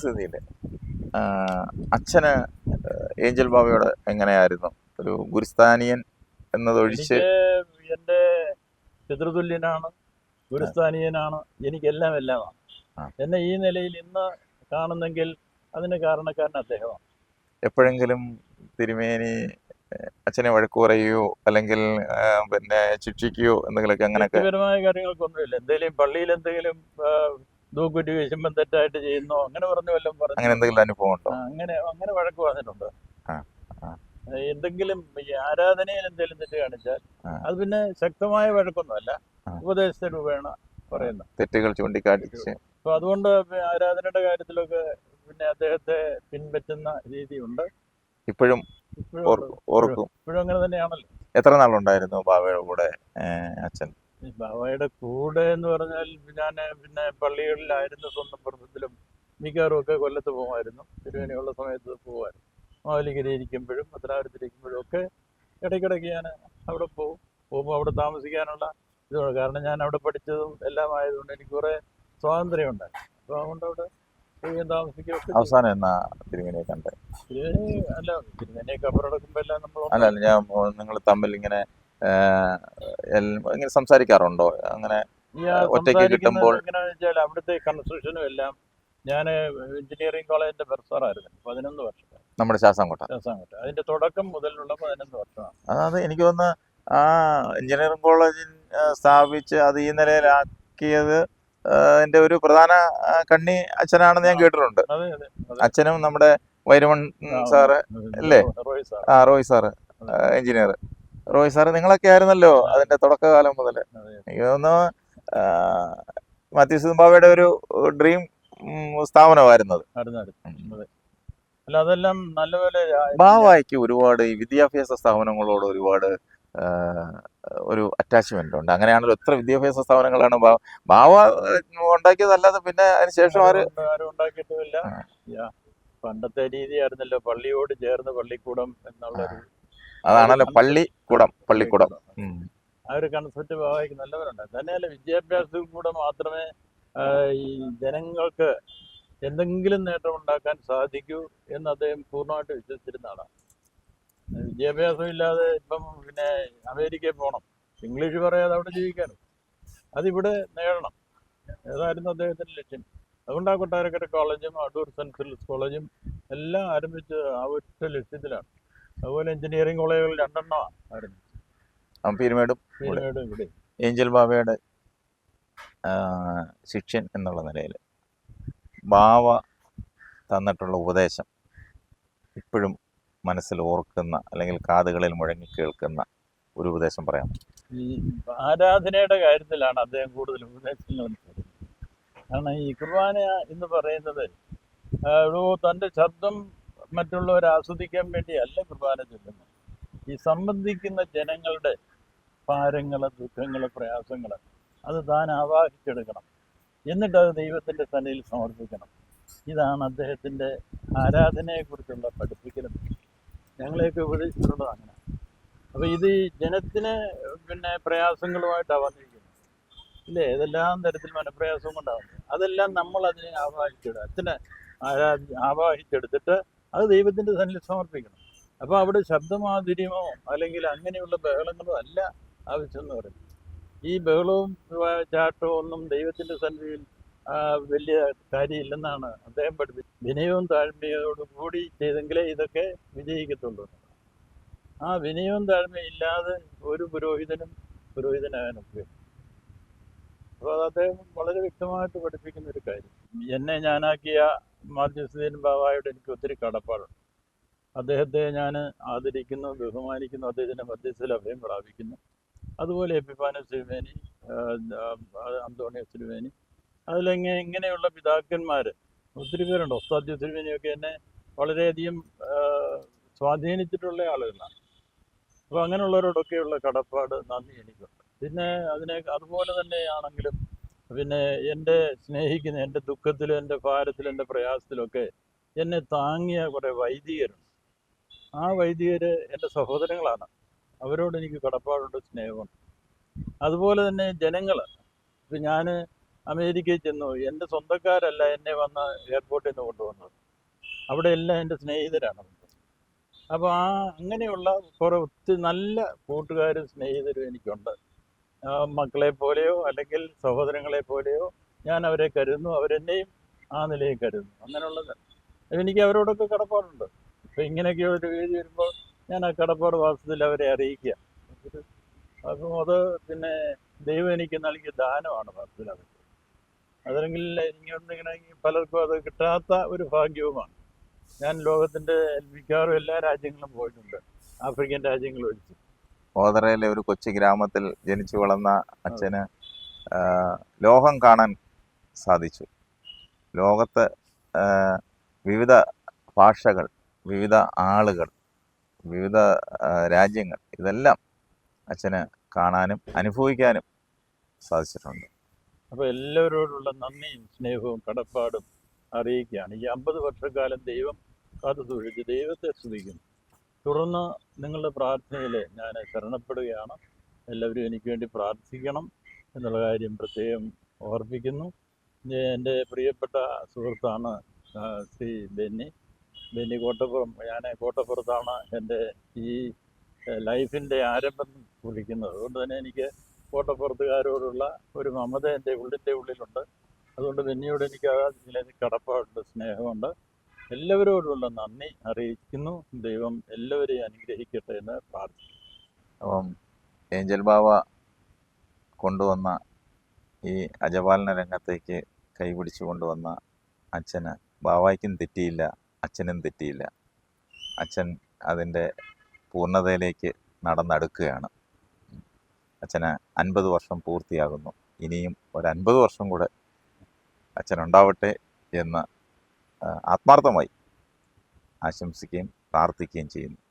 സ്ഥിതിയിൽ അച്ഛന് ഏഞ്ചൽ ബാബയോട് എങ്ങനെയായിരുന്നു? ഒരു ഗുരുസ്ഥാനിയൻ എന്നതൊഴിച്ച് എന്റെ പിതൃതുല്യനാണ് ഗുരുസ്ഥാനീയനാണ് എനിക്കെല്ലാം എല്ലാമാണ്. എന്നെ ഈ നിലയിൽ ഇന്ന് കാണുന്നെങ്കിൽ അതിന് കാരണക്കാരൻ അദ്ദേഹമാണ്. എപ്പോഴെങ്കിലും തിരുമേനി അച്ഛനെ വഴക്കു പറയുകയോ അല്ലെങ്കിൽ പിന്നെ ശിക്ഷിക്കുകയോ എന്തെങ്കിലുമൊക്കെ അങ്ങനെയൊക്കെ? വ്യക്തിപരമായ കാര്യങ്ങൾക്കൊന്നുമില്ല. എന്തെങ്കിലും പള്ളിയിൽ എന്തെങ്കിലും ദൂക്കുറ്റി വീശുമ്പം തെറ്റായിട്ട് ചെയ്യുന്നോ അങ്ങനെ പറഞ്ഞു വല്ലതും പറഞ്ഞു അങ്ങനെ എന്തെങ്കിലും അനുഭവം ഉണ്ടോ? അങ്ങനെ അങ്ങനെ വഴക്ക് പറഞ്ഞിട്ടുണ്ട്. എന്തെങ്കിലും ആരാധനയിൽ എന്തെങ്കിലും തെറ്റ് കാണിച്ചാൽ അത് പിന്നെ ശക്തമായ വഴക്കൊന്നുമല്ല ആ. ഉപദേശ രൂപേണ പറയുന്നത്. തെറ്റുകൾ ചൂണ്ടിക്കാട്ടിച്ച്. അപ്പൊ അതുകൊണ്ട് ആരാധനയുടെ കാര്യത്തിലൊക്കെ പിന്നെ അദ്ദേഹത്തെ പിൻപറ്റുന്ന രീതിയുണ്ട്. ഇപ്പോഴും ഇപ്പോഴും ഓർക്കും ഓർക്കും. ഇപ്പോഴും അങ്ങനെ തന്നെയാണല്ലോ. എത്ര നാളുണ്ടായിരുന്നു ബാബയുടെ കൂടെ അച്ഛൻ? ബാബയുടെ കൂടെ എന്ന് പറഞ്ഞാൽ ഞാൻ പിന്നെ പള്ളികളിലായിരുന്ന സന്ദർഭത്തിലും മിക്കവാറും ഒക്കെ കൊല്ലത്ത് പോകുമായിരുന്നു തിരുവേനിയുള്ള സമയത്ത് പോകുമായിരുന്നു മാവലിഗിരി ഇരിക്കുമ്പോഴും പത്തനാപുരത്തിരിക്കുമ്പോഴും ഒക്കെ ഇടയ്ക്കിടയ്ക്ക് ഞാൻ അവിടെ പോകും. പോകുമ്പോൾ അവിടെ താമസിക്കാനുള്ള ഇതാണ് കാരണം ഞാൻ അവിടെ പഠിച്ചതും എല്ലാം ആയതുകൊണ്ട് എനിക്ക് കുറേ സ്വാതന്ത്ര്യം ഉണ്ടായി. അപ്പോൾ അതുകൊണ്ട് അവിടെ പോവുകയും താമസിക്കുകയും അവസാനം എന്നാ തിരുമേനിയെ കണ്ടേ? അല്ല കബറടക്കുമ്പോൾ എല്ലാം നമ്മൾ അല്ല ഞാൻ നിങ്ങൾ തമ്മിൽ ഇങ്ങനെ ഇങ്ങനെ സംസാരിക്കാറുണ്ടോ? അങ്ങനെ ഒറ്റയ്ക്ക് കിട്ടുമ്പോൾ- അവിടുത്തെ കൺസ്ട്രക്ഷനും എല്ലാം ഞാൻ എഞ്ചിനീയറിംഗ് കോളേജിന്റെ പ്രൊഫസറായിരുന്നു പതിനൊന്ന് വർഷം. നമ്മുടെ ശാസംകോട്ട ശാസംകോട്ട അതിന്റെ തുടക്കം മുതലുള്ള പതിനൊന്ന് വർഷമാണ്. അതായത് എനിക്ക് തോന്നുന്നു ആ എഞ്ചിനീയറിംഗ് കോളേജിൽ സ്ഥാപിച്ച് അത് ഈ നിലയിലാക്കിയത് എന്റെ ഒരു പ്രധാന കണ്ണി അച്ഛനാണെന്ന് ഞാൻ കേട്ടിട്ടുണ്ട്. അച്ഛനും നമ്മുടെ വൈരമൺ സാറ് അല്ലേ? റോയ് സാർ ആ Roy sir engineer Roy sir നിങ്ങളൊക്കെ ആയിരുന്നല്ലോ അതിന്റെ തുടക്കകാലം മുതൽ ഇതൊന്ന് എനിക്ക് തോന്നുന്നു മാത്യു സിംബാവയുടെ ഒരു ഡ്രീം സ്ഥാപനമായിരുന്നത്. അല്ല അതെല്ലാം നല്ലപോലെ ബാവായ്ക്ക് ഒരുപാട് ഈ വിദ്യാഭ്യാസ സ്ഥാപനങ്ങളോട് ഒരുപാട് ഒരു അറ്റാച്ച്മെന്റ് ഉണ്ട്. അങ്ങനെയാണല്ലോ എത്ര വിദ്യാഭ്യാസ സ്ഥാപനങ്ങളാണ് ബാവ ഉണ്ടാക്കിയതല്ലാതെ പിന്നെ അതിനുശേഷം ആര് ആരും ഉണ്ട്- ആരും ഉണ്ടാക്കിയിട്ടുമില്ല. പണ്ടത്തെ രീതിയായിരുന്നല്ലോ പള്ളിയോട് ചേർന്ന് പള്ളിക്കൂടം എന്നുള്ളൊരു അതാണല്ലോ പള്ളിക്കൂടം പള്ളിക്കുടം. ആ ഒരു കൺസെപ്റ്റ് ഭാവിക്ക് നല്ലവരുണ്ട്. തന്നെയല്ല വിദ്യാഭ്യാസത്തിൽ കൂടെ മാത്രമേ ഈ ജനങ്ങൾക്ക് എന്തെങ്കിലും നേട്ടം ഉണ്ടാക്കാൻ സാധിക്കൂ എന്ന് അദ്ദേഹം പൂർണമായിട്ട് വിശ്വസിച്ചിരുന്ന ആളാണ് വിദ്യാഭ്യാസം ഇല്ലാതെ ഇപ്പം പിന്നെ അമേരിക്കയിൽ പോകണം ഇംഗ്ലീഷ് പറയാതെ അവിടെ ജീവിക്കാനും അതിവിടെ നേടണം. ഏതായിരുന്നു അദ്ദേഹത്തിന്റെ ലക്ഷ്യം. അതുകൊണ്ട് ആ കൊട്ടാരക്കര കോളേജും അടൂർ ഫിലിപ്സ് കോളേജും എല്ലാം ആരംഭിച്ച് ആ ഒറ്റ ലക്ഷ്യത്തിലാണ്. അതുപോലെ എഞ്ചിനീയറിംഗ് കോളേജുകൾ രണ്ടെണ്ണമാണ് ആ പീരുമേടും ഇവിടെ ഏഞ്ചൽ ബാബയുടെ ആ, ശിഷ്യൻ എന്നുള്ള നിലയിൽ ബാവ തന്നിട്ടുള്ള ഉപദേശം ഇപ്പോഴും മനസ്സിൽ ഓർക്കുന്ന അല്ലെങ്കിൽ കാതുകളിൽ മുഴങ്ങി കേൾക്കുന്ന ഒരു ഉപദേശം പറയാം ഈ ആരാധനയുടെ കാര്യത്തിലാണ് അദ്ദേഹം കൂടുതൽ ഉപദേശങ്ങൾ കാരണം ഈ കുർബാന എന്ന് പറയുന്നത് ആ, ഒരു തന്റെ ശബ്ദം മറ്റുള്ളവർ ആസ്വദിക്കാൻ വേണ്ടിയല്ല കുർബാന ചൊല്ലുന്നത്. ഈ സംബന്ധിക്കുന്ന ജനങ്ങളുടെ ഭാരങ്ങൾ ദുഃഖങ്ങൾ പ്രയാസങ്ങൾ അത് താൻ ആവാഹിച്ചെടുക്കണം. എന്നിട്ട് അത് ദൈവത്തിന്റെ തലയിൽ സമർപ്പിക്കണം. ഇതാണ് അദ്ദേഹത്തിന്റെ ആരാധനയെക്കുറിച്ചുള്ള പഠിപ്പിക്കലും. ഞങ്ങളെയൊക്കെ ഉപദേശിച്ചിട്ടുള്ളത് അങ്ങനെ. അപ്പോൾ ഇത് ജനത്തിന് പിന്നെ പ്രയാസങ്ങളുമായിട്ടാണ് വന്നിരിക്കുന്നത്. ഇല്ലേ? ഏതെല്ലാം തരത്തിൽ മനപ്രയാസം കൊണ്ടാവുന്നത് അതെല്ലാം നമ്മൾ അതിനെ ആവാഹിച്ചിടുക. അച്ഛനെ ആരാ ആവാഹിച്ചെടുത്തിട്ട് അത് ദൈവത്തിന്റെ സന്നിധി സമർപ്പിക്കണം. അപ്പോൾ അവിടെ ശബ്ദമാധുര്യമോ അല്ലെങ്കിൽ അങ്ങനെയുള്ള ബഹളങ്ങളോ അല്ല ആവശ്യമെന്ന് പറയുന്നത് ഈ ബഹളവും ചാട്ടവും ഒന്നും ദൈവത്തിന്റെ സന്നിധിയിൽ വലിയ കാര്യമില്ലെന്നാണ് അദ്ദേഹം പഠിപ്പിച്ചത്. വിനയവും താഴ്മയോടും കൂടി ചെയ്തെങ്കിലേ ഇതൊക്കെ വിജയിക്കത്തുള്ളൂ. ആ വിനയവും താഴ്മയും ഇല്ലാതെ ഒരു പുരോഹിതനും പുരോഹിതനാകാൻ അത് അദ്ദേഹം വളരെ വ്യക്തമായിട്ട് പഠിപ്പിക്കുന്ന ഒരു കാര്യം. എന്നെ ഞാനാക്കിയ മാധ്യസ്ഥീൻ ബാബായോട് എനിക്ക് ഒത്തിരി കടപ്പാടുണ്ട്. അദ്ദേഹത്തെ ഞാൻ ആദരിക്കുന്നു ബഹുമാനിക്കുന്നു അദ്ദേഹത്തിന്റെ മധ്യസ്ഥയിൽ അഭയം പ്രാപിക്കുന്നു. അതുപോലെ എപ്പിപ്പാന തിരുമേനി അന്തോണിയ തിരുമേനി അതിലെങ്ങനെ ഇങ്ങനെയുള്ള പിതാക്കന്മാർ ഒത്തിരി പേരുണ്ട്. ഒസ്താദ്യ തിരുമേനിയൊക്കെ എന്നെ വളരെയധികം സ്വാധീനിച്ചിട്ടുള്ള ആളുകളാണ്. അപ്പോൾ അങ്ങനെയുള്ളവരോടൊക്കെയുള്ള കടപ്പാട് നന്ദി എനിക്കുണ്ട്. പിന്നെ അതിനെ അതുപോലെ തന്നെയാണെങ്കിലും പിന്നെ എന്റെ സ്നേഹിക്കുന്ന എന്റെ ദുഃഖത്തിലും എന്റെ ഭാരത്തിലും എന്റെ പ്രയാസത്തിലൊക്കെ എന്നെ താങ്ങിയ കുറേ വൈദികരുണ്ട്. ആ വൈദികർ എന്റെ സഹോദരങ്ങളാണ്. അവരോട് എനിക്ക് കടപ്പാടുണ്ട് സ്നേഹമുണ്ട്. അതുപോലെ തന്നെ ജനങ്ങൾ ഇപ്പം ഞാൻ അമേരിക്കയിൽ ചെന്നു. എന്റെ സ്വന്തക്കാരല്ല എന്നെ വന്ന എയർപോർട്ടിൽ നിന്ന് കൊണ്ടുവന്നത്. അവിടെ എല്ലാം എന്റെ സ്നേഹിതരാണ്. അപ്പോൾ ആ അങ്ങനെയുള്ള കുറേ ഒത്തിരി നല്ല കൂട്ടുകാരും സ്നേഹിതരും എനിക്കുണ്ട്. മക്കളെ പോലെയോ അല്ലെങ്കിൽ സഹോദരങ്ങളെ പോലെയോ ഞാൻ അവരെ കരുതുന്നു അവരെന്നെയും ആ നിലയിൽ കരുതുന്നു. അങ്ങനെയുള്ളത് എനിക്ക് അവരോടൊക്കെ കടപ്പാടുണ്ട്. അപ്പൊ ഇങ്ങനെയൊക്കെ ഒരു എഴുതി വരുമ്പോൾ ഞാൻ ആ കടപ്പാട് വാസ്തവത്തിൽ അവരെ അറിയിക്കുക. അപ്പം അത് പിന്നെ ദൈവം എനിക്ക് നൽകിയ ദാനമാണ് വാസ്തവത്തിൽ അത്. അതല്ലെങ്കിൽ ഇങ്ങനെ പലർക്കും അത് കിട്ടാത്ത ഒരു ഭാഗ്യവുമാണ്. ഞാൻ ലോകത്തിന്റെ മിക്കവാറും എല്ലാ രാജ്യങ്ങളും പോയിട്ടുണ്ട്. ആഫ്രിക്കൻ രാജ്യങ്ങളും ഒഴിച്ച്. ഓതറയിലെ ഒരു കൊച്ചു ഗ്രാമത്തിൽ ജനിച്ചു വളർന്ന അച്ഛന് ലോകം കാണാൻ സാധിച്ചു. ലോകത്ത് വിവിധ ഭാഷകൾ വിവിധ ആളുകൾ വിവിധ രാജ്യങ്ങൾ ഇതെല്ലാം അച്ഛന് കാണാനും അനുഭവിക്കാനും സാധിച്ചിട്ടുണ്ട്. അപ്പോൾ എല്ലാവരോടുള്ള നന്ദിയും സ്നേഹവും കടപ്പാടും അറിയിക്കുകയാണ്. ഈ അമ്പത് വർഷക്കാലം ദൈവം കാത്തു സൂക്ഷിച്ച് ദൈവത്തെ സ്തുതിക്കുന്നു. തുടർന്ന് നിങ്ങളുടെ പ്രാർത്ഥനയിൽ ഞാൻ ശരണപ്പെടുകയാണ്. എല്ലാവരും എനിക്ക് വേണ്ടി പ്രാർത്ഥിക്കണം എന്നുള്ള കാര്യം പ്രത്യേകം ഓർപ്പിക്കുന്നു. എന്റെ പ്രിയപ്പെട്ട സുഹൃത്താണ് ശ്രീ ബെന്നി. ബെന്നി കോട്ടപ്പുറം ഞാൻ കോട്ടപ്പുറത്താണ് എന്റെ ഈ ലൈഫിന്റെ ആരംഭം കുറിക്കുന്നത്. അതുകൊണ്ട് തന്നെ എനിക്ക് കോട്ടപ്പുറത്തുകാരോടുള്ള ഒരു മമത എന്റെ ഉള്ളിന്റെ ഉള്ളിലുണ്ട്. അതുകൊണ്ട് ബെന്നിയോട് എനിക്ക് ആ കടപ്പാടുണ്ട് സ്നേഹമുണ്ട്. എല്ലാവരോടുള്ള നന്ദി അറിയിക്കുന്നു. ദൈവം എല്ലാവരെയും അനുഗ്രഹിക്കട്ടെ എന്ന് പ്രാർത്ഥിക്കുന്നു. അപ്പം ഏഞ്ചൽ ബാബ കൊണ്ടുവന്ന ഈ അജപാലന രംഗത്തേക്ക് കൈപിടിച്ചു കൊണ്ടുവന്ന അച്ഛന് ബാവായ്ക്കും തെറ്റിയില്ല അച്ഛനും തെറ്റിയില്ല. അച്ഛൻ അതിന്റെ പൂർണതയിലേക്ക് നടന്നെടുക്കുകയാണ്. അച്ഛന് അൻപത് വർഷം പൂർത്തിയാകുന്നു. ഇനിയും ഒരു അൻപത് വർഷം കൂടെ അച്ഛനുണ്ടാവട്ടെ എന്ന് ആത്മാർത്ഥമായി ആശംസിക്കുകയും പ്രാർത്ഥിക്കുകയും ചെയ്യുന്നു.